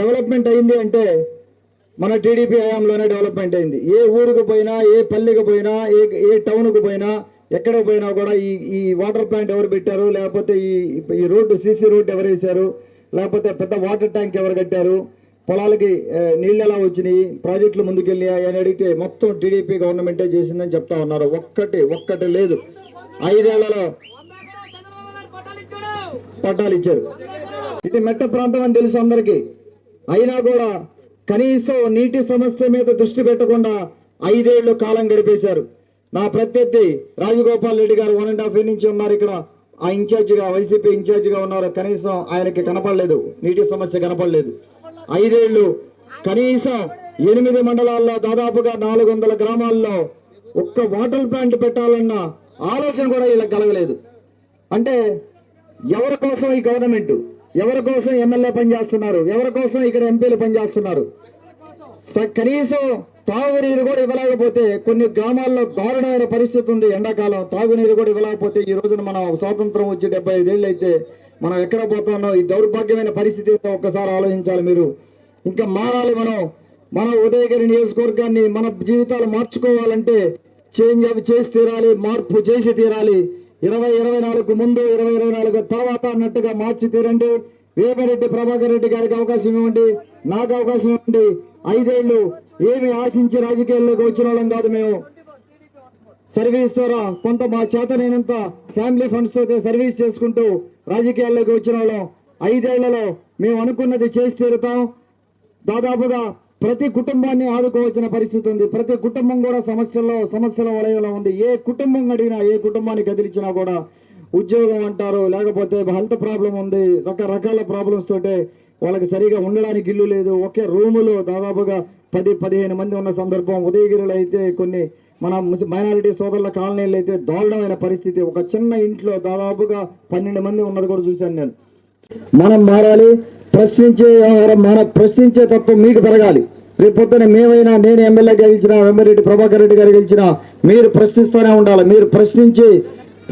Development అయింది అంటే మన టీడీపీ హయాంలోనే డెవలప్మెంట్ అయింది. ఏ ఊరికి పోయినా ఏ పల్లెకి పోయినా ఏ ఏ టౌన్కి పోయినా ఎక్కడ పోయినా కూడా ఈ ఈ వాటర్ ప్లాంట్ ఎవరు పెట్టారు? లేకపోతే ఈ ఈ రోడ్డు సీసీ రోడ్డు ఎవరు వేశారు? లేకపోతే పెద్ద వాటర్ ట్యాంక్ ఎవరు కట్టారు? పొలాలకి నీళ్ళు ఎలా వచ్చినాయి? ప్రాజెక్టులు ముందుకెళ్ళి అని అడిగితే మొత్తం టీడీపీ గవర్నమెంటే చేసిందని చెప్తా ఉన్నారు. ఒక్కటి ఒక్కటి లేదు. ఐదేళ్ళలో పట్టాలు ఇచ్చారు. ఇది మెట్ట ప్రాంతం అని తెలుసు అందరికీ. అయినా కూడా కనీసం నీటి సమస్య మీద దృష్టి పెట్టకుండా ఐదేళ్ళు కాలం గడిపేశారు. నా ప్రత్యర్థి రాజగోపాల్ రెడ్డి గారు వన్ అండ్ హాఫ్ ఇయర్ నుంచి ఉన్నారు ఇక్కడ. ఆ ఇన్ఛార్జిగా వైసీపీ ఇన్ఛార్జిగా ఉన్నారు. కనీసం ఆయనకి కనపడలేదు. నీటి సమస్య కనపడలేదు. ఐదేళ్ళు కనీసం ఎనిమిది మండలాల్లో దాదాపుగా నాలుగు వందల గ్రామాల్లో ఒక్క వాటర్ ప్లాంట్ పెట్టాలన్న ఆలోచన కూడా ఇలా కలగలేదు. అంటే ఎవరి కోసం ఈ గవర్నమెంట్? ఎవరి కోసం ఎమ్మెల్యే పనిచేస్తున్నారు? ఎవరి కోసం ఇక్కడ ఎంపీలు పనిచేస్తున్నారు? కనీసం తాగునీరు కూడా ఇవ్వలేకపోతే కొన్ని గ్రామాల్లో దారుణమైన పరిస్థితి ఉంది ఎండాకాలం. తాగునీరు కూడా ఇవ్వలేకపోతే ఈ రోజున మనం స్వాతంత్రం వచ్చి డెబ్బై ఐదేళ్ళు అయితే మనం ఎక్కడ పోతున్నాం? ఈ దౌర్భాగ్యమైన పరిస్థితి ఒక్కసారి ఆలోచించాలి మీరు. ఇంకా మారాలి మనం. మన ఉదయగిరి నియోజకవర్గాన్ని మన జీవితాలు మార్చుకోవాలంటే చేంజ్ అవి చేసి తీరాలి మార్పు చేసి తీరాలి. ఇరవై ఇరవై నాలుగు ముందు ఇరవై ఇరవై నాలుగు తర్వాత అన్నట్టుగా మార్చి తీరండి. వేమిరెడ్డి ప్రభాకర్ రెడ్డి గారికి అవకాశం ఇవ్వండి. నాకు అవకాశం ఇవ్వండి. ఐదేళ్ళు ఏమి ఆశించి రాజకీయాల్లోకి వచ్చిన వాళ్ళం కాదు మేము. సర్వీస్ ద్వారా కొంత మా చేతనైనంత ఫ్యామిలీ ఫండ్స్తో సర్వీస్ చేసుకుంటూ రాజకీయాల్లోకి వచ్చిన వాళ్ళం. ఐదేళ్ళలో మేము అనుకున్నది చేసి తీరుతాం. దాదాపుగా ప్రతి కుటుంబాన్ని ఆదుకోవాల్సిన పరిస్థితి ఉంది. ప్రతి కుటుంబం కూడా సమస్యల్లో సమస్యల వలయంలో ఉంది. ఏ కుటుంబం అడిగినా ఏ కుటుంబాన్ని కదిలించినా కూడా ఉద్యోగం అంటారు లేకపోతే హెల్త్ ప్రాబ్లం ఉంది రకరకాల ప్రాబ్లమ్స్ తోటే వాళ్ళకి సరిగా ఉండడానికి ఇల్లు లేదు. ఒకే రూములో దాదాపుగా పది పదిహేను మంది ఉన్న సందర్భం. ఉదయగిరిలో అయితే కొన్ని మన మైనారిటీ సోదరుల కాలనీలు అయితే దారుణమైన పరిస్థితి. ఒక చిన్న ఇంట్లో దాదాపుగా పన్నెండు మంది ఉన్నది కూడా చూశాను నేను. మనం మారాలి. ప్రశ్నించే వ్యవహారం మన ప్రశ్నించే తత్వం మీకు పెరగాలి. రేపు పొద్దున మేమైనా నేను ఎమ్మెల్యే గెలిచిన వెంబరెడ్డి ప్రభాకర్ రెడ్డి గారు గెలిచినా మీరు ప్రశ్నిస్తూనే ఉండాలి. మీరు ప్రశ్నించి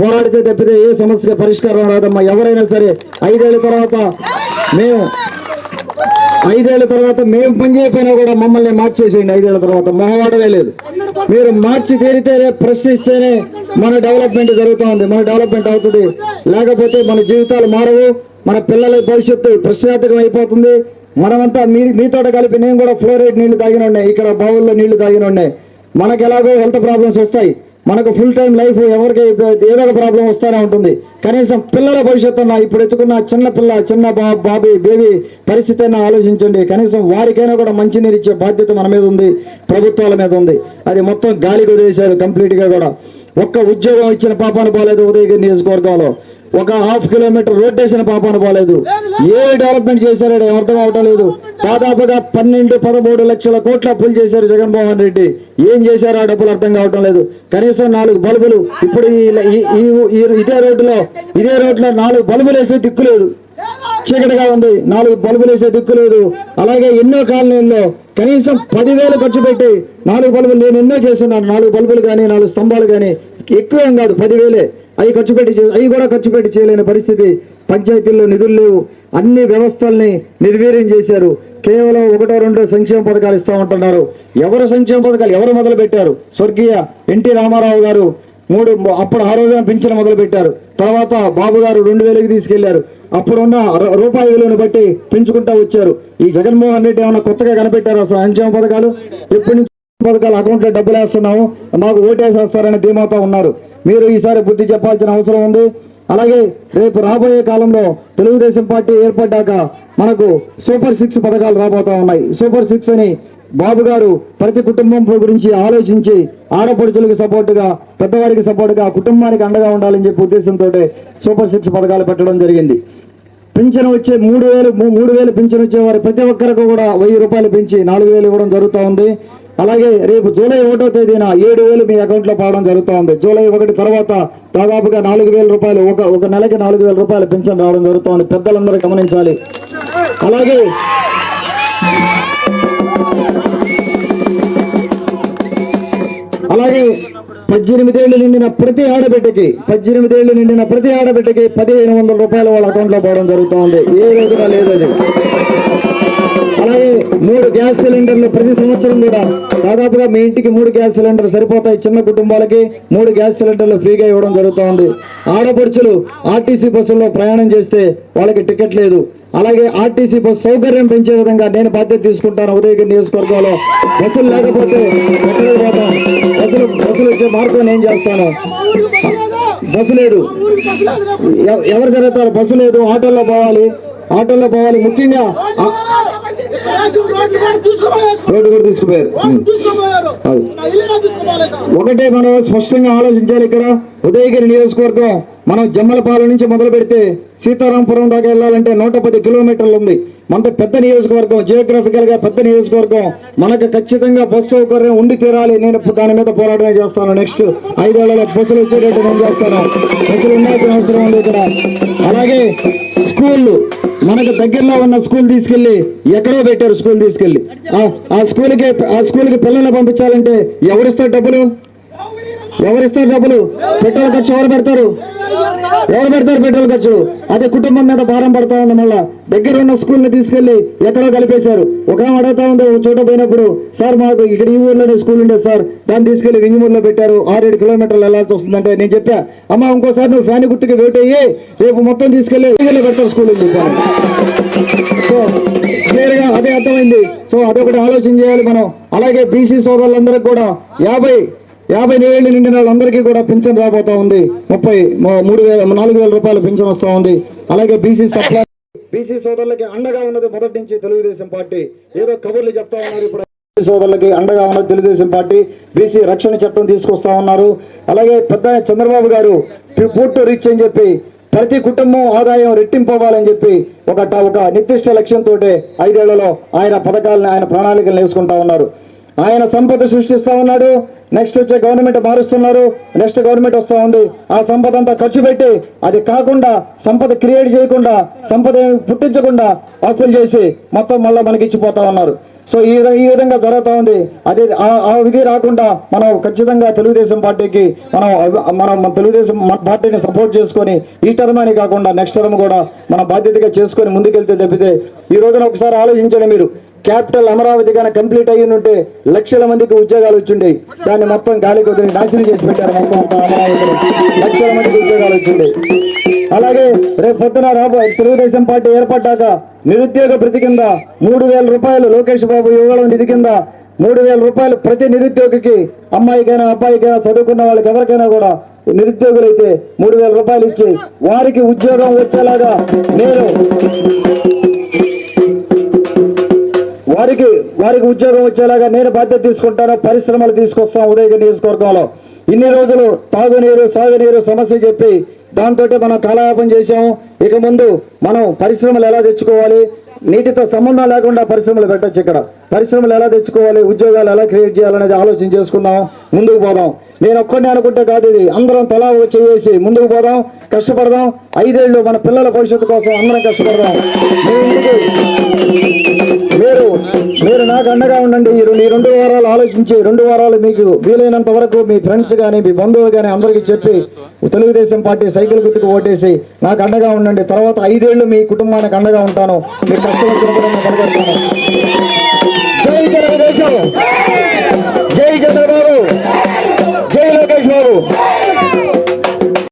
పోరాడితే తప్పితే ఏ సమస్య పరిష్కారం రాదమ్మా. ఎవరైనా సరే ఐదేళ్ళ తర్వాత మేము ఐదేళ్ళ తర్వాత మేము పని చేయకపోయినా కూడా మమ్మల్ని మార్చేసేయండి ఐదేళ్ళ తర్వాత. మొహమాటమే లేదు. మీరు మార్చి తీరితేనే ప్రశ్నిస్తేనే మన డెవలప్మెంట్ జరుగుతూ ఉంది. మన డెవలప్మెంట్ అవుతుంది. లేకపోతే మన జీవితాలు మారవు. మన పిల్లల భవిష్యత్తు ప్రశ్నార్థకం అయిపోతుంది. మనమంతా మీ మీతో కలిపి నేను కూడా ఫ్లోరైడ్ నీళ్ళు తాగిన ఉన్నాయి ఇక్కడ బావుల్లో నీళ్ళు తాగిన ఉన్నాయి మనకు ఎలాగో హెల్త్ ప్రాబ్లమ్స్ వస్తాయి. మనకు ఫుల్ టైం లైఫ్ ఎవరికి ఏదో ఒక ప్రాబ్లం వస్తూనే ఉంటుంది. కనీసం పిల్లల భవిష్యత్తు అన్న ఇప్పుడు ఎత్తుకున్న చిన్న పిల్ల చిన్న బా బాబీ బేబీ పరిస్థితి అయినా ఆలోచించండి. కనీసం వారికైనా కూడా మంచినీరు ఇచ్చే బాధ్యత మన మీద ఉంది ప్రభుత్వాల మీద ఉంది. అది మొత్తం గాలికి వదిలేశారు కంప్లీట్గా కూడా. ఒక్క ఉద్యోగం ఇచ్చిన పాపాన పోలేదు ఉదయగిరి నియోజకవర్గంలో. ఒక హాఫ్ కిలోమీటర్ రోటేషన్ వేసిన పాపాన పోలేదు. ఏ డెవలప్మెంట్ చేశారో అర్థం అవటం లేదు. దాదాపుగా పన్నెండు పదమూడు లక్షల కోట్ల అప్పులు చేశారు జగన్మోహన్ రెడ్డి. ఏం చేశారో ఆ డబ్బులు అర్థం కావటం లేదు. కనీసం నాలుగు బల్బులు ఇప్పుడు ఈ- ఈ- ఇదే రోడ్డులో ఇదే రోడ్లో నాలుగు బల్బులు వేసే దిక్కు లేదు. చీకటిగా ఉంది. నాలుగు బల్బులు వేసే దిక్కు లేదు. అలాగే ఎన్నో కాలనీల్లో కనీసం పదివేలు ఖర్చు పెట్టి నాలుగు బల్బులు నేను ఎన్నో చేస్తున్నాను. నాలుగు బల్బులు కానీ నాలుగు స్తంభాలు కానీ ఎక్కువేం కాదు పదివేలే. అవి ఖర్చు పెట్టి అవి కూడా ఖర్చు పెట్టి చేయలేని పరిస్థితి. పంచాయతీల్లో నిధులు లేవు. అన్ని వ్యవస్థల్ని నిర్వీర్యం చేశారు. కేవలం ఒకటో రెండో సంక్షేమ పథకాలు ఇస్తా ఉంటున్నారు. ఎవరు సంక్షేమ పథకాలు? ఎవరు మొదలు పెట్టారు స్వర్గీయ ఎన్టీ రామారావు గారు మూడు అప్పుడు ఆ రోజున పింఛన్ మొదలు పెట్టారు తర్వాత బాబు గారు రెండు వేలకి తీసుకెళ్ళారు. అప్పుడున్న రూపాయి విలువను బట్టి పెంచుకుంటా వచ్చారు. ఈ జగన్మోహన్ రెడ్డి ఏమైనా కొత్తగా కనిపెట్టారు అసలు సంక్షేమ పథకాలు? ఎప్పటి నుంచి పథకాలు అకౌంట్లో డబ్బులు వేస్తున్నాము మాకు ఓటేసేస్తారని ధీమాతో ఉన్నారు. మీరు ఈసారి బుద్ధి చెప్పాల్సిన అవసరం ఉంది. అలాగే రేపు రాబోయే కాలంలో తెలుగుదేశం పార్టీ ఏర్పడ్డాక మనకు సూపర్ సిక్స్ పథకాలు రాబోతా ఉన్నాయి. సూపర్ సిక్స్ అని బాబు గారు ప్రతి కుటుంబం గురించి ఆలోచించి ఆడపడుచులకు సపోర్టుగా పెద్దవారికి సపోర్టుగా కుటుంబానికి అండగా ఉండాలని చెప్పి ఉద్దేశంతో సూపర్ సిక్స్ పథకాలు పెట్టడం జరిగింది. పింఛన్ వచ్చే మూడు వేలు మూ- మూడు వేలు పింఛన్ వచ్చేవారు ప్రతి ఒక్కరికి కూడా వెయ్యి రూపాయలు పెంచి నాలుగు వేలు ఇవ్వడం జరుగుతూ ఉంది. అలాగే రేపు జూలై ఒకటో తేదీన ఏడు వేలు మీ అకౌంట్లో పడడం జరుగుతోంది. జూలై ఒకటి తర్వాత దాదాపుగా నాలుగు వేల రూపాయలు ఒక ఒక నెలకి నాలుగు వేల రూపాయలు పెన్షన్ రావడం జరుగుతోంది. పెద్దలందరూ గమనించాలి. అలాగే అలాగే పద్దెనిమిదేళ్ళు నిండిన ప్రతి ఆడబిడ్డకి పద్దెనిమిదేళ్ళు నిండిన ప్రతి ఆడబిడ్డకి పదిహేను వందల రూపాయలు వాళ్ళ అకౌంట్లో పోవడం జరుగుతోంది. ఏ రోజున లేదు అది. మూడు గ్యాస్ సిలిండర్లు ప్రతి సంవత్సరం కూడా దాదాపుగా మీ ఇంటికి మూడు గ్యాస్ సిలిండర్లు సరిపోతాయి చిన్న కుటుంబాలకి. మూడు గ్యాస్ సిలిండర్లు ఫ్రీగా ఇవ్వడం జరుగుతోంది. ఆడపడుచులు ఆర్టీసీ బస్సుల్లో ప్రయాణం చేస్తే వాళ్ళకి టికెట్ లేదు. అలాగే ఆర్టీసీ బస్ సౌకర్యం పెంచే విధంగా నేను బాధ్యత తీసుకుంటాను ఉదయగిరి నియోజకవర్గంలో. బస్సులు లేకపోతే ఎక్కడికి బస్సులు బస్సులు వచ్చే మార్గం నేను చేస్తాను. బస్సు లేదు. ఎవ- ఎవరు జరుగుతారు? బస్సు లేదు. ఆటోలో పోవాలి. ఆటోలో పోవాలి. ముఖ్యంగా రోడ్డు కూడా తీసుకుపోయారు ఒకటే మనం స్పష్టంగా ఆలోచించాలి ఇక్కడ. ఉదయగిరి నియోజకవర్గం మనం జమ్మలపాలెం నుంచి మొదలు పెడితే సీతారాంపురం దాకా వెళ్ళాలంటే నూట పది కిలోమీటర్లు ఉంది. మనతో పెద్ద నియోజకవర్గం జియోగ్రఫికల్గా పెద్ద నియోజకవర్గం. మనకు ఖచ్చితంగా బస్సు సౌకర్యం ఉండి తీరాలి. నేను దాని మీద పోరాటమే చేస్తాను. నెక్స్ట్ ఐదేళ్ళలో బస్సులు వచ్చేటట్టు నేను చేస్తాను. బస్సులు ఉండాల్సిన అవసరం ఉంది ఇక్కడ. అలాగే స్కూళ్ళు. మనకు దగ్గరలో ఉన్న స్కూల్ తీసుకెళ్ళి ఎక్కడో పెట్టారు స్కూల్ తీసుకెళ్ళి ఆ- ఆ స్కూల్కి ఆ స్కూల్కి పిల్లల్ని పంపించాలంటే ఎవరిస్తారు డబ్బులు? ఎవరిస్తారు డబ్బులు? పెట్రోల్ ఖర్చు ఎవరు పెడతారు? ఎవరు పెడతారు పెట్రోల్ ఖర్చు? అదే కుటుంబం మీద భారం పడతా ఉంది మళ్ళా. దగ్గర ఉన్న స్కూల్ని తీసుకెళ్ళి ఎక్కడో కలిపేశారు. ఒక అడుగుతా ఉంది ఒక చోట పోయినప్పుడు సార్ మాకు ఇక్కడ ఈ ఊర్లోనే స్కూల్ ఉండేది సార్. దాన్ని తీసుకెళ్ళి వింజమూరులో పెట్టారు. ఆరేడు కిలోమీటర్లు వెళ్ళాల్సి వస్తుందంటే నేను చెప్పా అమ్మ ఇంకోసారి నువ్వు ఫ్యాన్ గుట్టుకి వెయిట్ అయ్యి రేపు మొత్తం తీసుకెళ్ళి వింజమూరులో పెడతారు స్కూల్ చెప్పాను సో క్లియర్గా అదే అర్థమైంది. సో అదొకటి ఆలోచన చేయాలి మనం. అలాగే బీసీ సోదరులందరికీ కూడా యాభై యాభై ఏళ్ళు నిండిన వాళ్ళందరికీ కూడా పింఛన్ రాబోతా ఉంది. ముప్పై మూడు వేల నాలుగు వేల రూపాయలు పింఛన్ వస్తా ఉంది. అలాగే బీసీ సప్లై బీసీ సోదరులకి అండగా ఉన్నది మొదటి నుంచి తెలుగుదేశం పార్టీ. ఏదో కబుర్లు చెప్తా ఉన్నారు ఇప్పుడు. సోదరులకి అండగా ఉన్నది తెలుగుదేశం పార్టీ. బీసీ రక్షణ చట్టం తీసుకొస్తా ఉన్నారు. అలాగే పెద్ద చంద్రబాబు గారు పూర్తి రీచ్ అని చెప్పి ప్రతి కుటుంబం ఆదాయం రెట్టింపవ్వాలని చెప్పి ఒక ఒక నిర్దిష్ట లక్ష్యంతో ఐదేళ్ళలో ఆయన పథకాలను ఆయన ప్రణాళికలు వేసుకుంటా ఉన్నారు. ఆయన సంపద సృష్టిస్తా ఉన్నాడు. నెక్స్ట్ వచ్చే గవర్నమెంట్ మారుస్తున్నారు. నెక్స్ట్ గవర్నమెంట్ వస్తూ ఉంది. ఆ సంపద అంతా ఖర్చు పెట్టి అది కాకుండా సంపద క్రియేట్ చేయకుండా సంపద పుట్టించకుండా అప్పులు చేసి మొత్తం మళ్ళీ మనకి ఇచ్చిపోతా ఉన్నారు. సో ఈ ఈ విధంగా జరుగుతూ ఉంది. అది ఆ- ఆ విధి రాకుండా మనం ఖచ్చితంగా తెలుగుదేశం పార్టీకి మనం మనం తెలుగుదేశం పార్టీని సపోర్ట్ చేసుకొని ఈ టర్మ్ అని కాకుండా నెక్స్ట్ టర్మ్ కూడా మన బాధ్యతగా చేసుకొని ముందుకెళ్తే తప్పితే ఈ రోజున ఒకసారి ఆలోచించండి మీరు. క్యాపిటల్ అమరావతి కన్నా కంప్లీట్ అయ్యి ఉంటే లక్షల మందికి ఉద్యోగాలు వచ్చిండే దాన్ని మొత్తం గాలి కొద్ది నాశనం చేసి పెట్టారు మొత్తం అమరావతిని లక్షల మందికి ఉద్యోగాలు వచ్చిండే అలాగే రేపు పొద్దున రాబో తెలుగుదేశం పార్టీ ఏర్పడ్డాక నిరుద్యోగ ప్రతి కింద మూడు వేల రూపాయలు లోకేష్ బాబు ఇవ్వడం నిధి కింద మూడు వేల రూపాయలు ప్రతి నిరుద్యోగికి అమ్మాయికైనా అబ్బాయికైనా చదువుకున్న వాళ్ళకి ఎవరికైనా కూడా నిరుద్యోగులైతే మూడు వేల రూపాయలు ఇచ్చి వారికి ఉద్యోగం వచ్చేలాగా నేను వారికి వారికి ఉద్యోగం వచ్చేలాగా నేను బాధ్యత తీసుకుంటాను పరిశ్రమలు తీసుకొస్తాం ఉదయగిరి నియోజకవర్గంలో. ఇన్ని రోజులు తాగునీరు సాగునీరు సమస్య చెప్పి దాంతో మనం కాలయాపం చేశాము. ఇక ముందు మనం పరిశ్రమలు ఎలా తెచ్చుకోవాలి? నీటితో సంబంధం లేకుండా పరిశ్రమలు పెట్టచ్చు ఇక్కడ. పరిశ్రమలు ఎలా తెచ్చుకోవాలి ఉద్యోగాలు ఎలా క్రియేట్ చేయాలనేది ఆలోచన చేసుకుందాం ముందుకు పోదాం. నేను ఒక్కడిని అనుకుంటే కాదు ఇది. అందరం తలా చేసి ముందుకు పోదాం కష్టపడదాం. ఐదేళ్ళు మన పిల్లల భవిష్యత్తు కోసం అందరం కష్టపడదాం. మీరు మీరు నాకు అండగా ఉండండి. ఈ రెండు ఈ రెండు వారాలు ఆలోచించి రెండు వారాలు మీకు వీలైనంత వరకు మీ ఫ్రెండ్స్ కానీ మీ బంధువులు కానీ అందరికీ చెప్పి తెలుగుదేశం పార్టీ సైకిల్ గుర్తుకు ఓటేసి నాకు అండగా ఉండండి. తర్వాత ఐదేళ్ళు మీ కుటుంబానికి అండగా ఉంటాను. మీ కష్టం జై జగన్ జై చంద్రబాబు! జై లోకేష్ బాబు!